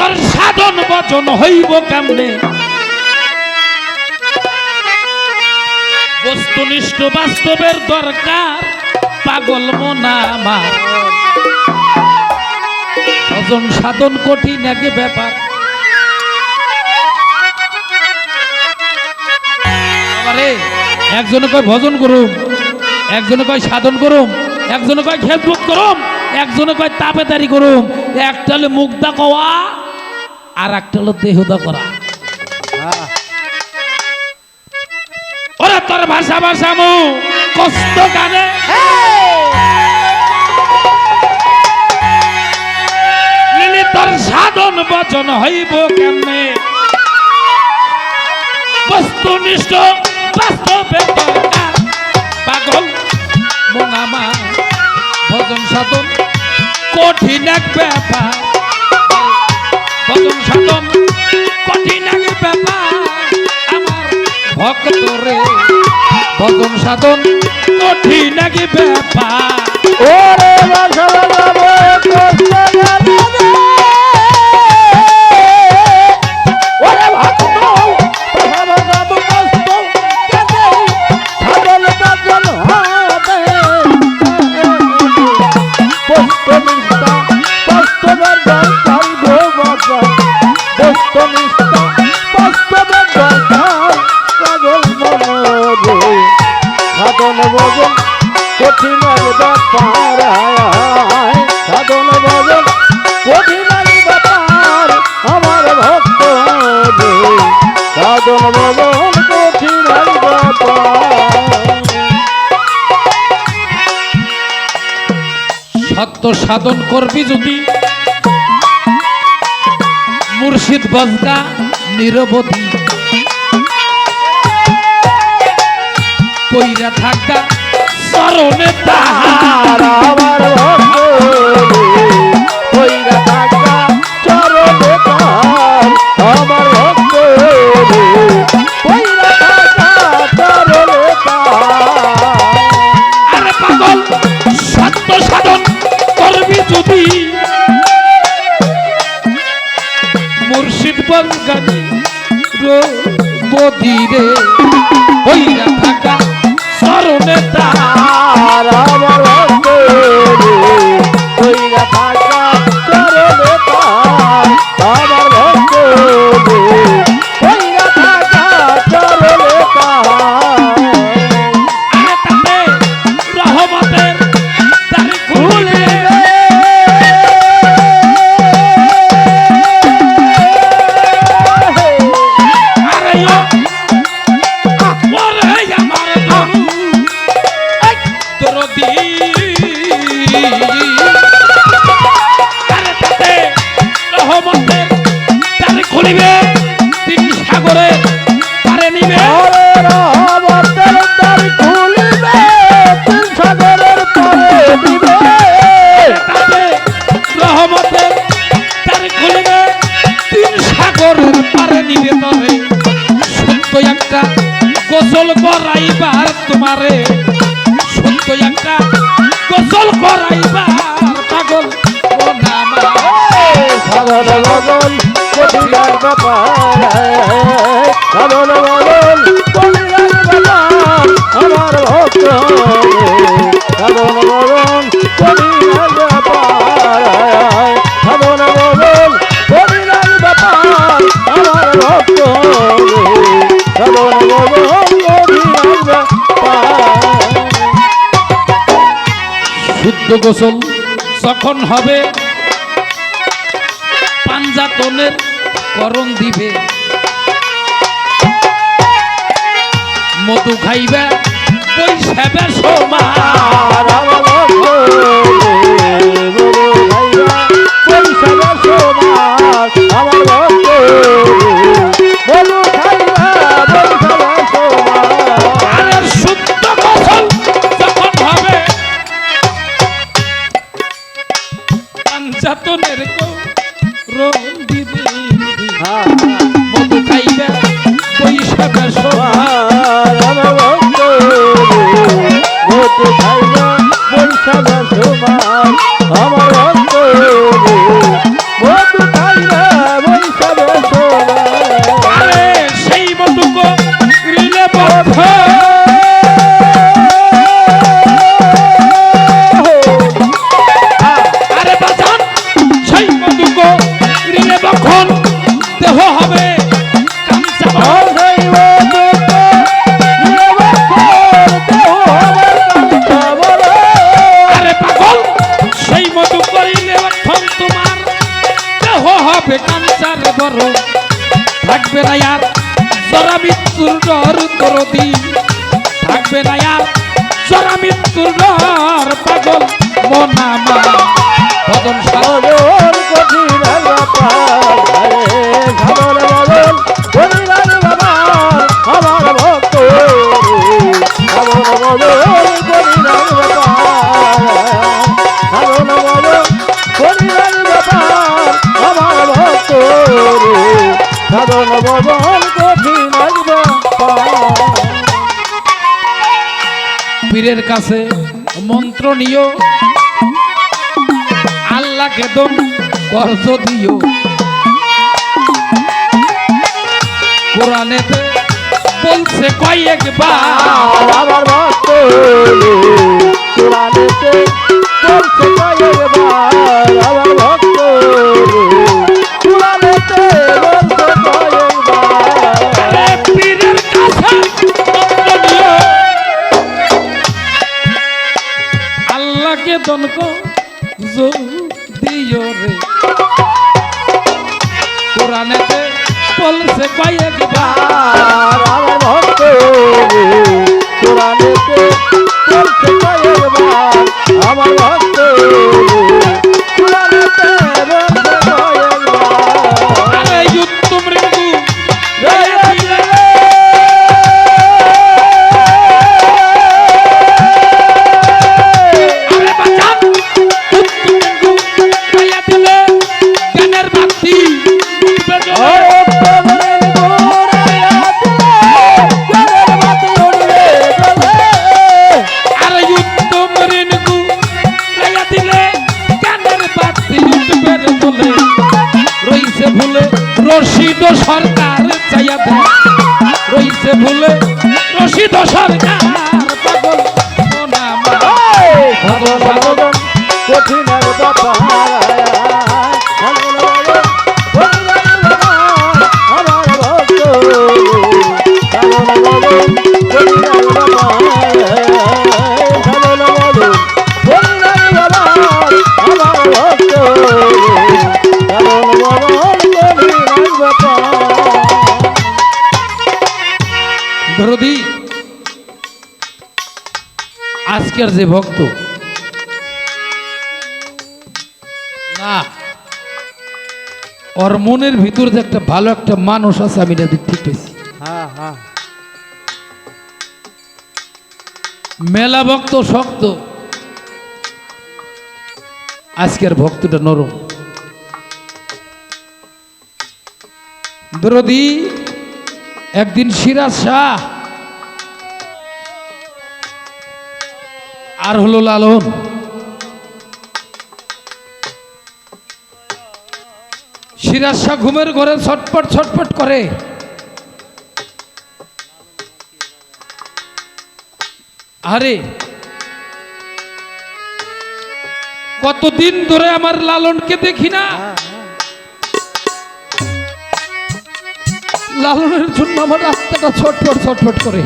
তোর সাধন বচন হইব কেমনে? বস্তুনিষ্ঠ বাস্তবের দরকার, পাগল মনা আমার। ভজন সাধন কঠিন এক ব্যাপার। একজনে কয় ভজন করুম, একজনে কয় সাধন করুম, একজনে কয় খেদমত করুম, একজনে কয় তাপেদারি করুম, একটা হলে মুগ্ধা কওয়া আর একটা হলো দেহদা করা। ওরা তোর ভাষা ভাষা মু কষ্ট লিলি তোর সাধন বচন হইব কেমনে? বস্তুনিষ্ঠ বাস্তবে পাগল মনামা ভজন সাধন কঠিন এক ব্যাপার। ভক্ত রে ভজন সাধন কঠিন নাকি ব্যাপার। ওরে বাসা বাজাবো ভজন আমার ভক্ত। সাধন ভজন কঠিন সত্য সাধন করবি যদি মুর্শিদ বজগা নিরবধি। কইরা থাকা চরণে তাহার। আমার হইরা তোর দি সাধন ভজন কঠিন ব্যাপার। সাধন ভজন কঠিন ব্যাপার। আমার ভক্ত সাধন ভজন কঠিন ব্যাপার। সাধন ভজন কঠিন ব্যাপার আমার ভক্ত সাধন ভজন কঠিন ব্যাপার। শুদ্ধ গোসল যখন হবে পাঞ্জাতনের করণ দিবে। মধু খাইবে বৈশাবে সমা। বড় থাকবে না আর, জরা মৃত্যুর ডর দরদি থাকবে না আর, জরা মৃত্যুর ডর পাগল মন আমার। ভজন সাধন পীরের কাছে মন্ত্র নিও। আল্লাহকে দম কর্জ দিও। কোরআনেতে বলছে কয়েকবার আমার ভক্ত কোরআনেতে বলছে কয়েকবার আমার আল্লাহকে দন কর্জ দিও রে। কোরআনেতে বলছে কয়েকবার আমার ভক্ত কোরআনেতে জলে। রইছে ভুলে রশিদ সরকার চাইয়া রইছে ভুলে রশিদ সরকার পাগল। মনা কঠিনের ব্যাপার আজকের যে ভক্ত না ওর মনের ভিতর যে একটা ভালো একটা মানুষ আছে আমি এটা দেখতে পেয়েছি। হ্যাঁ হ্যাঁ। মেলা ভক্ত শক্ত। আজকের ভক্তটা নরম। দরদি একদিন সিরাজ শাহ আর হলো লালন। সিরাজ শাহ ঘুমের ঘরে ছটপট ছটপট করে। আরে, কতদিন ধরে আমার লালনকে দেখি না? লালনের জন্য আমার রাস্তাটা ছটফট ছটফট করে।